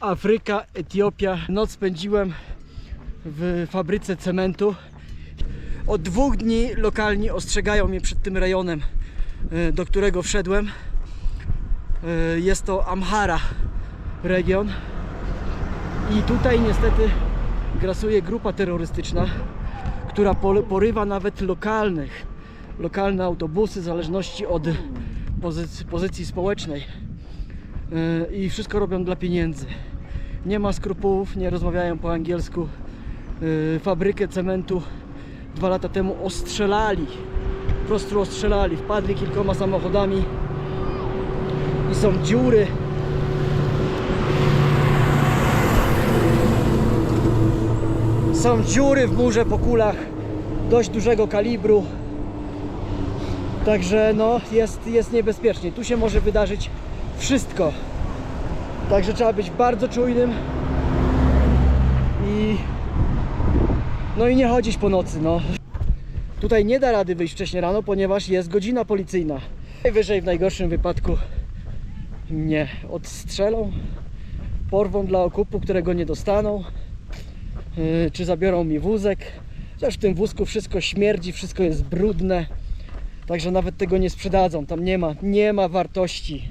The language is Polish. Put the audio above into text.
Afryka, Etiopia. Noc spędziłem w fabryce cementu. Od dwóch dni lokalni ostrzegają mnie przed tym rejonem, e, do którego wszedłem. E, Jest to Amhara region. I tutaj niestety grasuje grupa terrorystyczna, która porywa nawet lokalnych, lokalne autobusy w zależności od pozycji społecznej. Yy, I wszystko robią dla pieniędzy. Nie ma skrupułów, nie rozmawiają po angielsku. Yy, Fabrykę cementu dwa lata temu ostrzelali. Po prostu ostrzelali. Wpadli kilkoma samochodami i są dziury. Są dziury w murze po kulach dość dużego kalibru. Także no jest, jest niebezpiecznie. Tu się może wydarzyć wszystko. Także trzeba być bardzo czujnym i no i nie chodzić po nocy, no. Tutaj nie da rady wyjść wcześniej rano, ponieważ jest godzina policyjna. Najwyżej w najgorszym wypadku mnie odstrzelą, porwą dla okupu, którego nie dostaną, yy, czy zabiorą mi wózek. Chociaż w tym wózku wszystko śmierdzi, wszystko jest brudne. Także nawet tego nie sprzedadzą. Tam nie ma, nie ma wartości